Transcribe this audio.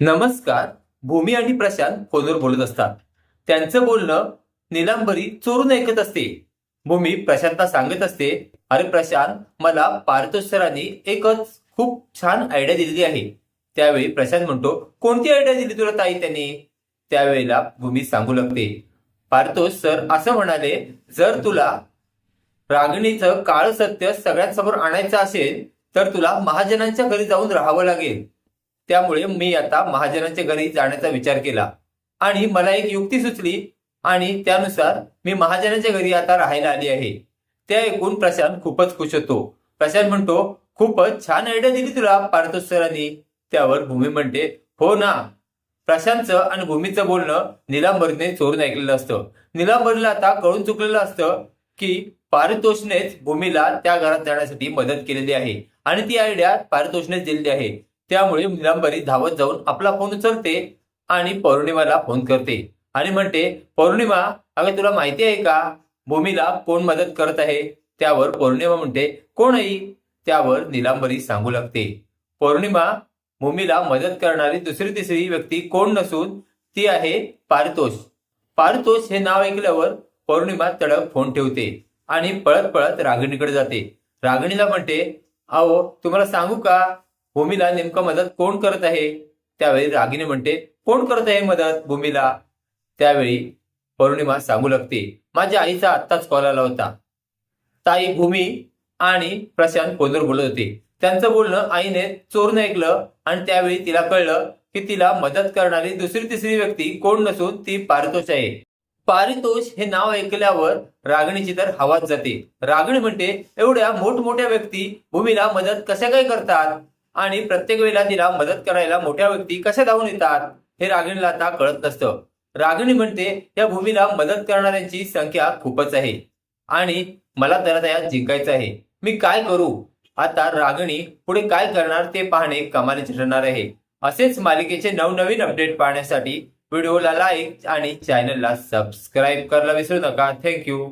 नमस्कार. भूमी आणि प्रशांत फोनवर बोलत असतात. त्यांचं बोलणं निलांबरी चोरून ऐकत असते. भूमी प्रशांतला सांगत असते अरे प्रशांत मला पारितोष सरांनी एकच खूप छान आयडिया दिलेली आहे. त्यावेळी प्रशांत म्हणतो कोणती आयडिया दिली तुला ताई त्यांनी? त्यावेळेला भूमी सांगू लागते पारितोष सर असं म्हणाले जर तुला रागिणीचं काळ सत्य सगळ्यांसमोर आणायचं असेल तर तुला महाजनांच्या घरी जाऊन राहावं लागेल. त्यामुळे मी आता महाजनांच्या घरी जाण्याचा विचार केला. आणि मला एक युक्ती सुचली आणि त्यानुसार मी महाजनांच्या घरी आता राहायला आली आहे. ते ऐकून प्रशांत खूपच खुश होतो. प्रशांत म्हणतो खूपच छान आयडिया दिली तुला पारितोष सरांनी त्यावर भूमी म्हणते हो ना. प्रशांतचं आणि भूमीचं बोलणं निलांबरने चोरून ऐकलेलं असतं. निलांबरला आता कळून चुकलेलं असतं की पारितोषनेच भूमीला त्या घरात जाण्यासाठी मदत केलेली आहे. आणि ती आयडिया पारितोषनेच दिलेली आहे. त्यामुळे निलांबरी धावत जाऊन आपला फोन उचलते आणि पौर्णिमाला फोन करते. आणि म्हणते पौर्णिमा अगं तुला माहिती आहे का? भूमीला कोण मदत करत आहे? त्यावर पौर्णिमा म्हणते कोण आई? त्यावर निलांबरी सांगू लागते. पौर्णिमा भूमीला मदत करणारी दुसरी तिसरी व्यक्ती कोण नसून ती आहे पारितोष. पारितोष हे नाव ऐकल्यावर पौर्णिमा तडक फोन ठेवते आणि पळत पळत रागिणीकडे जाते. रागिणीला म्हणते अहो तुम्हाला सांगू का? भूमीला नेमकं मदत कोण करत आहे? त्यावेळी रागिणी म्हणते कोण करत आहे मदत भूमीला? त्यावेळी पौर्णिमा सांगू लागते माझ्या आईचा आत्ताच कॉल आला होता. ताई भूमी आणि प्रशांत फोनवर बोलत होते. त्यांचं बोलणं आईने चोरून ऐकलं आणि त्यावेळी तिला कळलं की तिला मदत करणारी दुसरी तिसरी व्यक्ती कोण नसून ती पारितोष आहे. पारितोष हे नाव ऐकल्यावर रागणीची तर हवाच जाते. रागणी म्हणते एवढ्या मोठमोठ्या व्यक्ती भूमीला मदत कशा काय करतात? आणि प्रत्येक वेळेला तिला मदत करायला मोठ्या व्यक्ती कशा धावून येतात हे रागिणीला आता कळत नसतं. रागिणी म्हणते या भूमीला मदत करणाऱ्यांची संख्या खूपच आहे आणि मला त्याला त्यात जिंकायचं आहे. मी काय करू? आता रागिणी पुढे काय करणार ते पाहणे कमालीचे ठरणार आहे. असेच मालिकेचे नवनवीन अपडेट पाहण्यासाठी व्हिडिओला लाईक आणि चॅनलला सबस्क्राईब करायला विसरू नका. थँक्यू